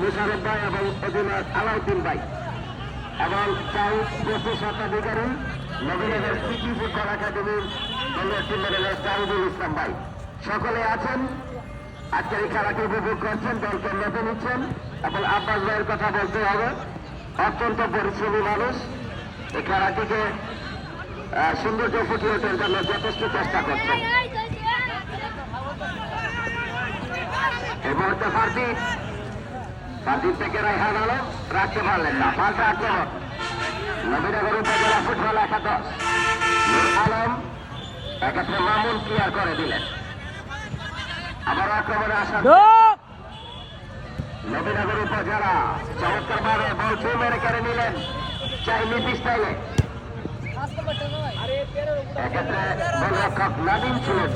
মুশারফ ভাই এবং অধিনায়ক আলাউদ্দিন ভাই। এবং চাউথ পশু স্বত্বাধিকারী নবীনগর একাডেমির ম্যানেজার চাউদুল ইসলাম ভাই। সকলে আছেন? আজকের এই খেলাকে উপভোগ করছেন, দলকে মেতে নিচ্ছেন এবং আব্বাস ভাইয়ের কথা বলতে হবে। অত্যন্ত পরিশ্রমী মানুষ। এই খেলাটিকে সৌন্দর্য ফুটিয়ে ওঠার জন্য যথেষ্ট চেষ্টা করছেন। এই মুহূর্তে ফার্দি ফার্দি থেকে রায়হান আলম রাখতে পারলেন না। পাল্টা আক্রমণ নবীনগর উপজেলা ফুটবল একাদশ। নূর আলম এক্ষেত্রে মামুন ক্লিয়ার করে দিলেন। আবার আক্রমণে আসা নবীনগর উপজেলা চমৎকার ভাবে বল ছুঁ মেরে কেড়ে নিলেন চাইনিজ স্টাইলে। এক্ষেত্রে গোলরক্ষক নাদিম ছিলেন।